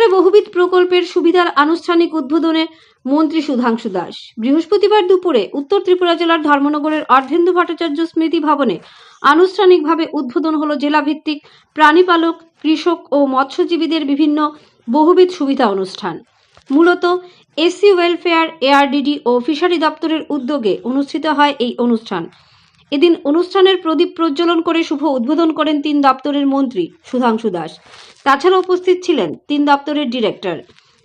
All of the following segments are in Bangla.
করে বহুবিধ প্রকল্পের সুবিধার আনুষ্ঠানিক উদ্বোধনে মন্ত্রী সুধাংশু দাস। বৃহস্পতিবার দুপুরে উত্তর ত্রিপুরা জেলার ধর্মনগরের অর্ধেন্দু ভট্টাচার্য স্মৃতি ভবনে আনুষ্ঠানিকভাবে উদ্বোধন হলো জেলাভিত্তিক প্রাণীপালক, কৃষক ও মৎস্যজীবীদের বিভিন্ন বহুবিধ সুবিধা অনুষ্ঠান। মূলত এসসি ওয়েলফেয়ার, এআরডিডি ও ফিশারি দপ্তরের উদ্যোগে অনুষ্ঠিত হয় এই অনুষ্ঠান। এদিন অনুষ্ঠানের প্রদীপ প্রজ্বলন করে শুভ উদ্বোধন করেন তিন দপ্তরের মন্ত্রী সুধাংশু দাস। তাছাড়া উপস্থিত ছিলেন তিন দপ্তরের ডিরেক্টর,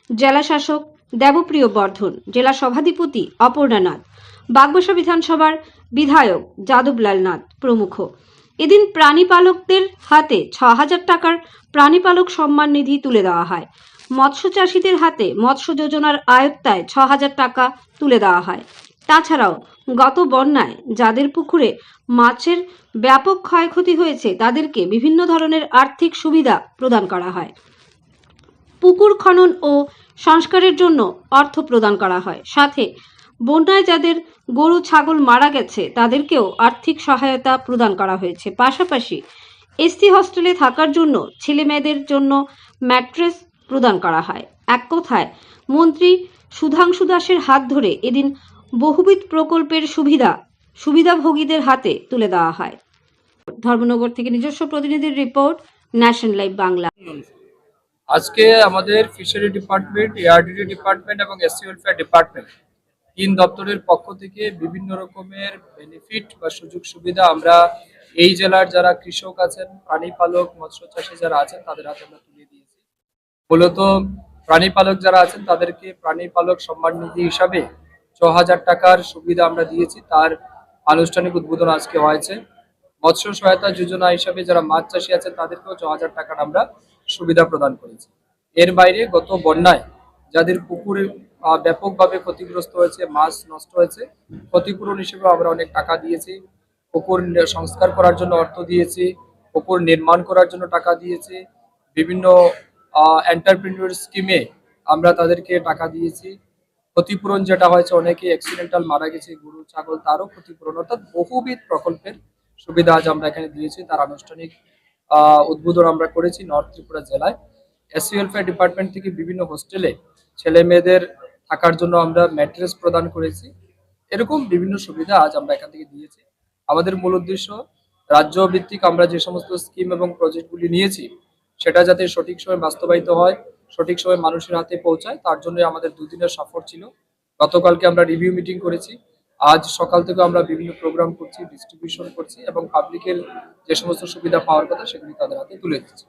জেলা শাসক দেবপ্রিয় বর্ধন, জেলা সভাধিপতি অপর্ণা নাথ, বাগবাসা বিধানসভার বিধায়ক যাদবলাল নাথ প্রমুখ। এদিন প্রাণীপালকদের হাতে ছ হাজার টাকার প্রাণীপালক সম্মান নিধি তুলে দেওয়া হয়। মৎস্য চাষীদের হাতে মৎস্য যোজনার আয়ত্তায় ছ হাজার টাকা তুলে দেওয়া হয়। তাছাড়াও, গত বন্যায় যাদের পুকুরে মাছের ব্যাপক ক্ষয়ক্ষতি হয়েছে, তাদেরকে বিভিন্ন ধরনের আর্থিক সুবিধা প্রদান করা হয়। পুকুর খনন ও সংস্কারের জন্য অর্থ প্রদান করা হয়। সাথে, বন্যায় যাদের গরু, ছাগল মারা গেছে, তাদেরকেও আর্থিক সহায়তা প্রদান করা হয়েছে। পাশাপাশি, এসসি হস্টেলে থাকার জন্য ছেলে মেয়েদের জন্য ম্যাট্রেস প্রদান করা হয়। এক কথায়, মন্ত্রী সুধাংশু দাসের হাত ধরে এদিন বহুবিধ প্রকল্পের সুবিধা, সুবিধাভোগীদের হাতে তুলে দেওয়া হয়। ধর্মনগর থেকে নিজস্ব প্রতিনিধির রিপোর্ট, ন্যাশনাল লাইভ বাংলা। আজকে আমাদের ফিশারি ডিপার্টমেন্ট, এআরডিডি ডিপার্টমেন্ট এবং এসসি ওয়েলফেয়ার ডিপার্টমেন্ট তিন দপ্তরের পক্ষ থেকে বিভিন্ন রকমের বেনিফিট বা সুযোগ সুবিধা আমরা এই জেলার যারা কৃষক আছেন, প্রাণী পালক, মৎস্য চাষী যারা আছেন, তাদের হাতে আমরা তুলে দিয়েছি। মূলত প্রাণী পালক যারা আছেন, তাদেরকে প্রাণী পালক সম্মান নিধি হিসাবে ছ হাজার টাকার সুবিধা আমরা দিয়েছি, তার আনুষ্ঠানিক উদ্বোধন আজকে হয়েছে। মৎস্য সহায়তা যোজনা হিসাবে যারা মাছ চাষী আছেন, তাদেরকেও ছ হাজার টাকার আমরা সুবিধা প্রদান করেছি। এর বাইরে গত বন্যায় যাদের পুকুরে ব্যাপকভাবে ক্ষতিগ্রস্ত হয়েছে, মাছ নষ্ট হয়েছে, ক্ষতিপূরণ হিসেবে আমরা অনেক টাকা দিয়েছি। পুকুর সংস্কার করার জন্য অর্থ দিয়েছি, পুকুর নির্মাণ করার জন্য টাকা দিয়েছি, বিভিন্ন এন্টারপ্রিনিউর স্কিমে আমরা তাদেরকে টাকা দিয়েছি। ক্ষতিপূরণ যেটা হয়েছে অনেকে অ্যাক্সিডেন্টাল মারা গেছে, গরু, ছাগল, তারও ক্ষতিপূরণ। অর্থাৎ বহুবিধ প্রকল্পের সুবিধা আজ আমরা এখানে দিয়েছি। তার আনুষ্ঠানিক উদ্বোধন আমরা করেছি নর্থ ত্রিপুরা জেলায়। এসসি ওয়েলফেয়ার ডিপার্টমেন্ট থেকে বিভিন্ন হোস্টেলে ছেলে মেয়েদের থাকার জন্য আমরা ম্যাট্রেস প্রদান করেছি। এরকম বিভিন্ন সুবিধা আজ আমরা এখান থেকে দিয়েছি। আমাদের মূল উদ্দেশ্য রাজ্য ভিত্তিক আমরা যে সমস্ত স্কিম এবং প্রজেক্টগুলি নিয়েছি, সেটা যাতে সঠিক সময় বাস্তবায়িত হয়। সঠিক সময় মানুষের হাতে পৌঁছায়, তার জন্য আমাদের দুদিনের সফর ছিল। গতকালকে আমরা রিভিউ মিটিং করেছি। আজ সকাল থেকে আমরা বিভিন্ন প্রোগ্রাম করছি ডিস্ট্রিবিউশন করছি এবং পাবলিকের যে সমস্ত সুবিধা পাওয়ার কথা সেগুলি তাদের হাতে তুলে দিচ্ছি।